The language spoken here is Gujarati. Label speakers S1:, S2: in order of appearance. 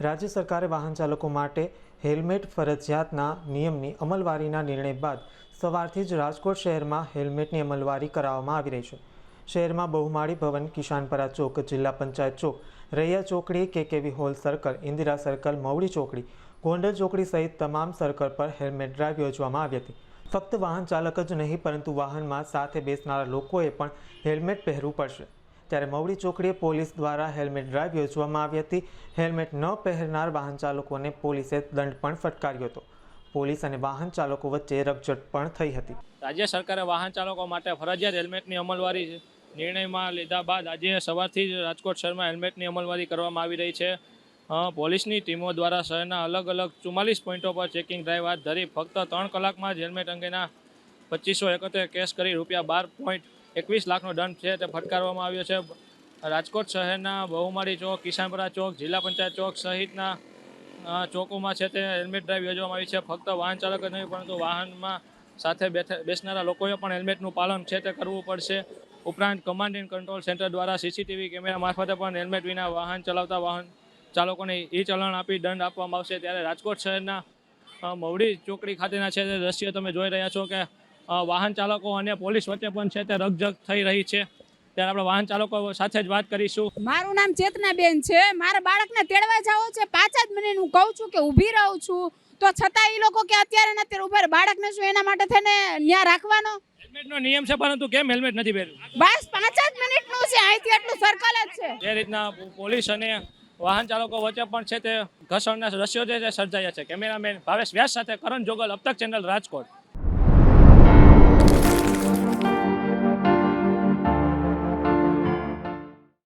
S1: રાજ્ય સરકારે વાહન ચાલકો માટે હેલ્મેટ ફરજિયાતના નિયમની અમલવારીના નિર્ણય બાદ સવારથી જ રાજકોટ શહેરમાં હેલ્મેટની અમલવારી કરાવવામાં આવી રહી છે. શહેરમાં બહુમાળી ભવન, કિશાનપરા ચોક, જિલ્લા પંચાયત ચોક, રૈયા ચોકડી, KKV hall circle, Indira circle, Mavdi ચોકડી, ગોંડલ ચોકડી સહિત તમામ સર્કલ પર હેલ્મેટ ડ્રાઈવ યોજવામાં આવી હતી. ફક્ત વાહન ચાલક જ નહીં, પરંતુ વાહનમાં સાથે બેસનારા લોકોએ પણ હેલ્મેટ પહેરવું પડશે. ત્યારે મવડી ચોકડીએ પોલીસ દ્વારા હેલ્મેટ ડ્રાઈવ યોજવામાં આવી હતી. હેલ્મેટ ન પહેરનાર વાહન ચાલકોને પોલીસે દંડ પણ ફટકાર્યો હતો. પોલીસ અને વાહન ચાલકો વચ્ચે રકઝટ પણ થઈ હતી.
S2: રાજ્ય સરકારે વાહન ચાલકો માટે ફરજિયાત હેલ્મેટની અમલવારી નિર્ણયમાં લીધા બાદ આજે સવારથી જ રાજકોટ શહેરમાં હેલ્મેટની અમલવારી કરવામાં આવી રહી છે. પોલીસની ટીમો દ્વારા શહેરના અલગ અલગ ચુમ્માલીસ પોઈન્ટો પર ચેકિંગ ડ્રાઈવ હાથ ધરી ફક્ત ત્રણ કલાકમાં જ હેલ્મેટ અંગેના પચીસો એકોતેર કેસ કરી રૂપિયા બાર પોઈન્ટ એકવીસ લાખનો દંડ છે તે ફટકારવામાં આવ્યો છે. રાજકોટ શહેરના બહુમાળી ચોક કિસાનપરા ચોક, જિલ્લા પંચાયત ચોક સહિતના ચોકોમાં છે તે હેલ્મેટ ડ્રાઈવ યોજવામાં આવી છે. ફક્ત વાહન ચાલક જ નહીં, પરંતુ વાહનમાં સાથે બેસનારા લોકોએ પણ હેલ્મેટનું પાલન છે તે કરવું પડશે. ઉપરાંત કમાન્ડ એન્ડ કંટ્રોલ સેન્ટર દ્વારા સીસીટીવી કેમેરા મારફતે પણ હેલ્મેટ વિના વાહન ચલાવતા વાહન ચાલકોને ઈ ચલણ આપી દંડ આપવામાં આવશે. ત્યારે રાજકોટ શહેરના મવડી ચોકડી ખાતેના છે તે દ્રશ્ય તમે જોઈ રહ્યા છો કે વાહન ચાલકો અને પોલીસ વચ્ચે પણ છે તે રગજગ થઈ રહી છે. ત્યારે આપણે વાહન ચાલકો સાથે જ વાત કરીશું.
S3: મારું નામ ચેતનાબેન છે. મારા બાળકને તેડવા જાવ છે. પાંચ જ મિનિટ હું કહું છું કે ઊભી રહું છું. તો છતાં એ લોકો કે અત્યારે ને અત્યારે ઊભા. બાળકને શું એના માટે થઈને ન્યા રાખવાનો?
S2: હેલ્મેટનો નિયમ છે પરંતુ કેમ હેલ્મેટ નથી પહેર્યું?
S3: બસ પાંચ જ મિનિટનું છે. અહીંથી એટલું સર્કલ જ છે.
S2: જે રીતના પોલીસ અને વાહન ચાલકો વચ્ચે પણ છે તે ઘર્ષણના દ્રશ્યો તે સર્જાયા છે. કેમેરામેન ભાવેશ વ્યાસ સાથે કરણ જોગલ અબતક ચેનલ રાજકોટ.